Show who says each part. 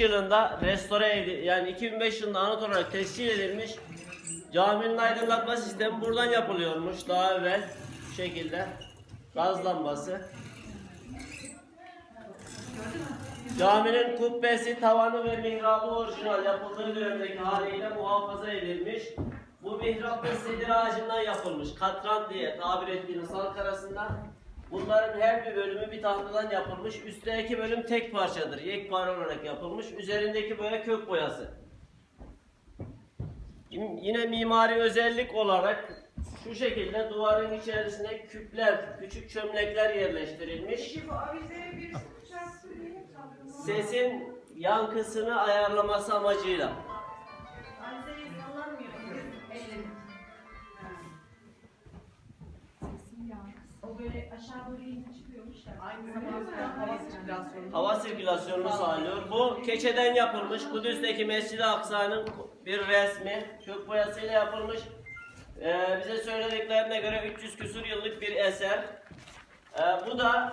Speaker 1: yılında restore edildi. Yani 2005 yılında anıt olarak tescil edilmiş. Caminin aydınlatma sistemi buradan yapılıyormuş daha evvel şekilde. Gaz lambası. Caminin kubbesi, tavanı ve mihrabı orijinal yapıldığı dönemdeki haliyle muhafaza edilmiş. Bu mihrap da sedir ağacından yapılmış. Katran diye tabir ettiğimiz halk arasında. Bunların her bir bölümü bir tahtadan yapılmış. Üstteki bölüm tek parçadır. Yekpare olarak yapılmış. Üzerindeki boya kök boyası. Yine mimari özellik olarak şu şekilde duvarın içerisine küpler, küçük çömlekler yerleştirilmiş. Sesin yankısını ayarlaması amacıyla.
Speaker 2: Avizeyi sallanmıyor. O böyle aşağı doğru inip çıkıyormuş da.
Speaker 3: Aynı zamanda hava sirkülasyonu.
Speaker 1: Hava sirkülasyonunu sağlıyor. Bu keçeden yapılmış. Kudüs'teki Mescid-i Aksa'nın bir resmi. Kök boyasıyla yapılmış. Ee, bize söylediklerine göre 300 küsur yıllık bir eser. Ee, bu da